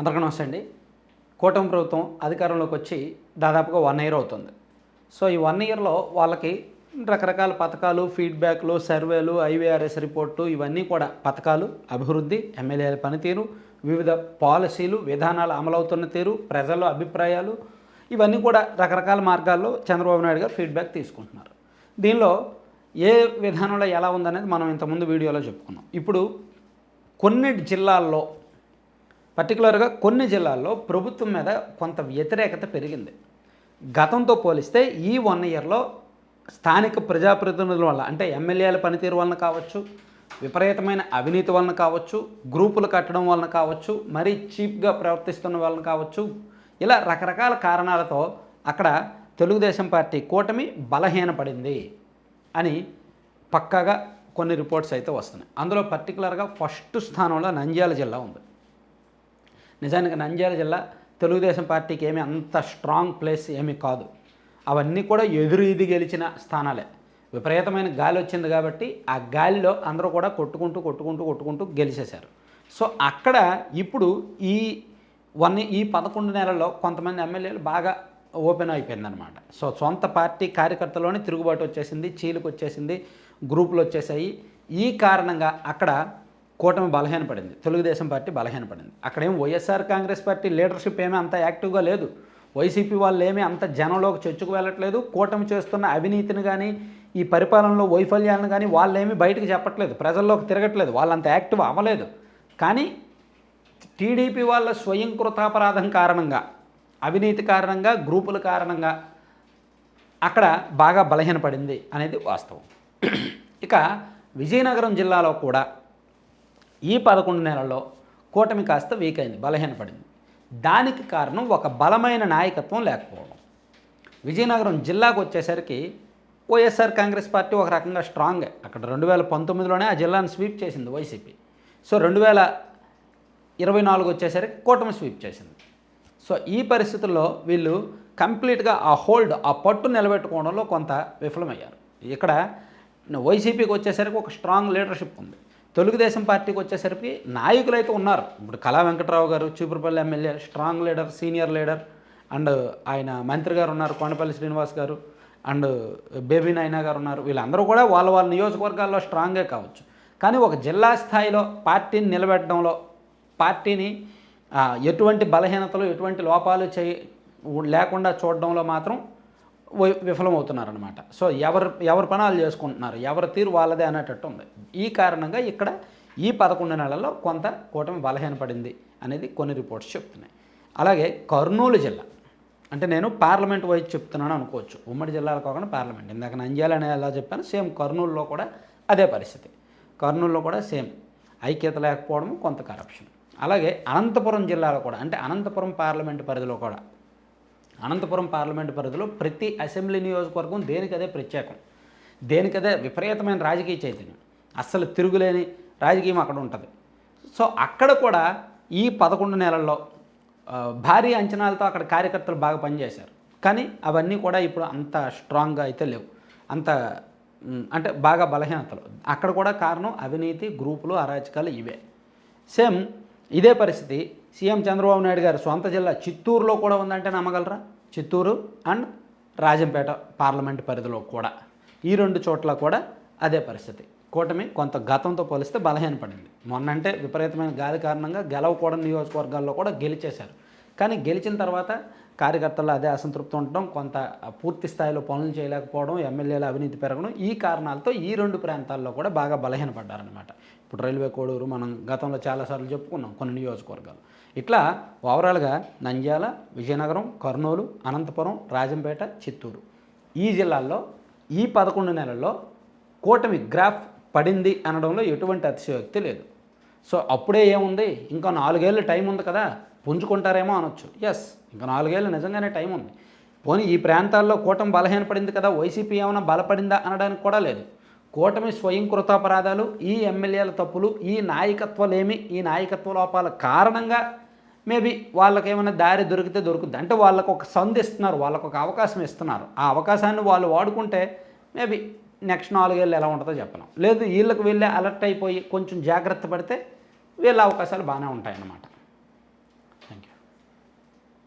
అందరికీ నమస్తే అండి. కూటమి ప్రభుత్వం అధికారంలోకి వచ్చి దాదాపుగా వన్ ఇయర్ అవుతుంది. సో ఈ వన్ ఇయర్లో వాళ్ళకి రకరకాల పథకాలు ఫీడ్బ్యాక్లు సర్వేలు ఐవీఆర్ఎస్ రిపోర్టు ఇవన్నీ కూడా పథకాలు అభివృద్ధి ఎమ్మెల్యేల పనితీరు వివిధ పాలసీలు విధానాలు అమలవుతున్న తీరు ప్రజల అభిప్రాయాలు ఇవన్నీ కూడా రకరకాల మార్గాల్లో చంద్రబాబు నాయుడు గారు ఫీడ్బ్యాక్ తీసుకుంటున్నారు. దీనిలో ఏ విధానంలో ఎలా ఉందనేది మనం ఇంతకుముందు వీడియోలో చెప్పుకున్నాం. ఇప్పుడు కొన్ని జిల్లాల్లో పర్టికులర్గా కొన్ని జిల్లాల్లో ప్రభుత్వం మీద కొంత వ్యతిరేకత పెరిగింది. గతంతో పోలిస్తే ఈ వన్ ఇయర్లో స్థానిక ప్రజాప్రతినిధుల వల్ల అంటే ఎమ్మెల్యేల పనితీరు వలన కావచ్చు విపరీతమైన అవినీతి వలన కావచ్చు గ్రూపులు కట్టడం వలన కావచ్చు మరీ చీప్గా ప్రవర్తిస్తున్న వలన కావచ్చు ఇలా రకరకాల కారణాలతో అక్కడ తెలుగుదేశం పార్టీ కూటమి బలహీనపడింది అని పక్కాగా కొన్ని రిపోర్ట్స్ అయితే వస్తున్నాయి. అందులో పర్టికులర్గా ఫస్ట్ స్థానంలో నంద్యాల జిల్లా ఉంది. నిజానికి నంద్యాల జిల్లా తెలుగుదేశం పార్టీకి ఏమీ అంత స్ట్రాంగ్ ప్లేస్ ఏమీ కాదు. అవన్నీ కూడా ఎదురు ఇది గెలిచిన స్థానాలే. విపరీతమైన గాలి వచ్చింది కాబట్టి ఆ గాలిలో అందరూ కూడా కొట్టుకుంటూ కొట్టుకుంటూ కొట్టుకుంటూ గెలిచేశారు. సో అక్కడ ఇప్పుడు ఈ వన్ ఈ పదకొండు నెలల్లో కొంతమంది ఎమ్మెల్యేలు బాగా ఓపెన్ అయిపోయిందనమాట సో సొంత పార్టీ కార్యకర్తలోనే తిరుగుబాటు వచ్చేసింది చీలికి వచ్చేసింది గ్రూపులు వచ్చేసాయి. ఈ కారణంగా అక్కడ కూటమి బలహీనపడింది. తెలుగుదేశం పార్టీ బలహీనపడింది. అక్కడేం వైఎస్ఆర్ కాంగ్రెస్ పార్టీ లీడర్షిప్ ఏమీ అంత యాక్టివ్గా లేదు. వైసీపీ వాళ్ళు ఏమీ అంత జనంలోకి చొచ్చుకు వెళ్ళట్లేదు. కూటమి చేస్తున్న అవినీతిని కానీ ఈ పరిపాలనలో వైఫల్యాలను కానీ వాళ్ళేమీ బయటకు చెప్పట్లేదు. ప్రజల్లోకి తిరగట్లేదు. వాళ్ళంత యాక్టివ్ అవ్వలేదు. కానీ టీడీపీ వాళ్ళ స్వయంకృతాపరాధం కారణంగా అవినీతి కారణంగా గ్రూపుల కారణంగా అక్కడ బాగా బలహీనపడింది అనేది వాస్తవం. ఇక విజయనగరం జిల్లాలో కూడా ఈ పదకొండు నెలల్లో కూటమి కాస్త వీక్ అయింది బలహీనపడింది. దానికి కారణం ఒక బలమైన నాయకత్వం లేకపోవడం. విజయనగరం జిల్లాకు వచ్చేసరికి వైఎస్ఆర్ కాంగ్రెస్ పార్టీ ఒక రకంగా స్ట్రాంగ్ అక్కడ రెండు వేల పంతొమ్మిదిలోనే ఆ జిల్లాను స్వీప్ చేసింది వైసీపీ. సో రెండు వేల ఇరవై నాలుగు వచ్చేసరికి కూటమి స్వీప్ చేసింది. సో ఈ పరిస్థితుల్లో వీళ్ళు కంప్లీట్గా ఆ హోల్డ్ ఆ పట్టు నిలబెట్టుకోవడంలో కొంత విఫలమయ్యారు. ఇక్కడ వైసీపీకి వచ్చేసరికి ఒక స్ట్రాంగ్ లీడర్షిప్ ఉంది. తెలుగుదేశం పార్టీకి వచ్చేసరికి నాయకులు అయితే ఉన్నారు. ఇప్పుడు Kala Venkatrao garu Cheepurupalli MLA strong leader senior leader and ఆయన మంత్రి గారు ఉన్నారు కొండపల్లి శ్రీనివాస్ గారు అండ్ బేబీ నాయనా గారు ఉన్నారు. వీళ్ళందరూ కూడా వాళ్ళ వాళ్ళ నియోజకవర్గాల్లో స్ట్రాంగే కావచ్చు. కానీ ఒక జిల్లా స్థాయిలో పార్టీని నిలబెట్టడంలో పార్టీని ఎటువంటి బలహీనతలు ఎటువంటి లోపాలు చేయ లేకుండా చూడడంలో మాత్రం విఫలమవుతున్నారనమాట సో ఎవరు ఎవరి పనాలు చేసుకుంటున్నారు ఎవరి తీరు వాళ్ళదే అనేటట్టు ఉంది. ఈ కారణంగా ఇక్కడ ఈ పదకొండు నెలల్లో కొంత కూటమి బలహీనపడింది అనేది కొన్ని రిపోర్ట్స్ చెప్తున్నాయి. అలాగే కర్నూలు జిల్లా అంటే నేను పార్లమెంట్ వైజ్ చెప్తున్నాను అనుకోవచ్చు. ఉమ్మడి జిల్లాలో కాకుండా పార్లమెంట్. ఇందాక నంద్యాల అనే ఎలా చెప్పాను సేమ్ కర్నూలులో కూడా అదే పరిస్థితి. కర్నూలులో కూడా సేమ్. ఐక్యత లేకపోవడం కొంత కరప్షన్ అలాగే అనంతపురం జిల్లాలో కూడా అంటే అనంతపురం పార్లమెంట్ పరిధిలో కూడా అనంతపురం పార్లమెంటు పరిధిలో ప్రతి అసెంబ్లీ నియోజకవర్గం దేనికదే ప్రత్యేకం. దేనికదే విపరీతమైన రాజకీయ చైతన్యం. అస్సలు తిరుగులేని రాజకీయం అక్కడ ఉంటుంది. సో అక్కడ కూడా ఈ పదకొండు నెలల్లో భారీ అంచనాలతో అక్కడ కార్యకర్తలు బాగా పనిచేశారు. కానీ అవన్నీ కూడా ఇప్పుడు అంత స్ట్రాంగ్గా అయితే లేవు. అంత అంటే బాగా బలహీనతలు. అక్కడ కూడా కారణం అవినీతి గ్రూపులు అరాచకాలు ఇవే. సేమ్ ఇదే పరిస్థితి. సీఎం చంద్రబాబు నాయుడు గారి సొంత జిల్లా చిత్తూరులో కూడా ఉందంటే నమ్మగలరా? చిత్తూరు అండ్ రాజంపేట పార్లమెంట్ పరిధిలో కూడా. ఈ రెండు చోట్ల కూడా అదే పరిస్థితి. కూటమి కొంత గతంతో పోలిస్తే బలహీనపడింది. మొన్నంటే విపరీతమైన గాలి కారణంగా గెలవకూడని నియోజకవర్గాల్లో కూడా గెలిచేశారు. కానీ గెలిచిన తర్వాత కార్యకర్తలు అదే అసంతృప్తి ఉండటం కొంత పూర్తి స్థాయిలో పనులు చేయలేకపోవడం ఎమ్మెల్యేల అవినీతి పెరగడం ఈ కారణాలతో ఈ రెండు ప్రాంతాల్లో కూడా బాగా బలహీనపడ్డారనమాట ఇప్పుడు రైల్వే కోడూరు మనం గతంలో చాలాసార్లు చెప్పుకున్నాం కొన్ని నియోజకవర్గాలు. ఇట్లా ఓవరాల్గా నంద్యాల విజయనగరం కర్నూలు అనంతపురం రాజంపేట చిత్తూరు. ఈ జిల్లాల్లో ఈ పదకొండు నెలల్లో కూటమి గ్రాఫ్ పడింది అనడంలో ఎటువంటి అతిశయోక్తి లేదు. సో అప్పుడే ఏముంది? ఇంకా నాలుగేళ్ళు టైం ఉంది కదా పుంజుకుంటారేమో అనొచ్చు. ఎస్ ఇంకా నాలుగేళ్ళు నిజంగానే టైం ఉంది. పోనీ ఈ ప్రాంతాల్లో కూటమి బలహీనపడింది కదా వైసీపీ ఏమైనా బలపడిందా అనడానికి కూడా లేదు. కూటమి స్వయం కృతాపరాధాలు ఈ ఎమ్మెల్యేల తప్పులు ఈ నాయకత్వలేమి ఈ నాయకత్వ లోపాల కారణంగా మేబీ వాళ్ళకి ఏమైనా దారి దొరికితే దొరుకుద్ది. అంటే వాళ్ళకు ఒక సంధి ఇస్తున్నారు వాళ్ళకు ఒక అవకాశం ఇస్తున్నారు. ఆ అవకాశాన్ని వాళ్ళు వాడుకుంటే మేబీ నెక్స్ట్ నాలుగేళ్ళు ఎలా ఉంటుందో చెప్పలేం. లేదు వీళ్ళకి వెళ్ళే అలర్ట్ అయిపోయి కొంచెం జాగ్రత్త పడితే వీళ్ళ అవకాశాలు బాగానే ఉంటాయన్నమాట.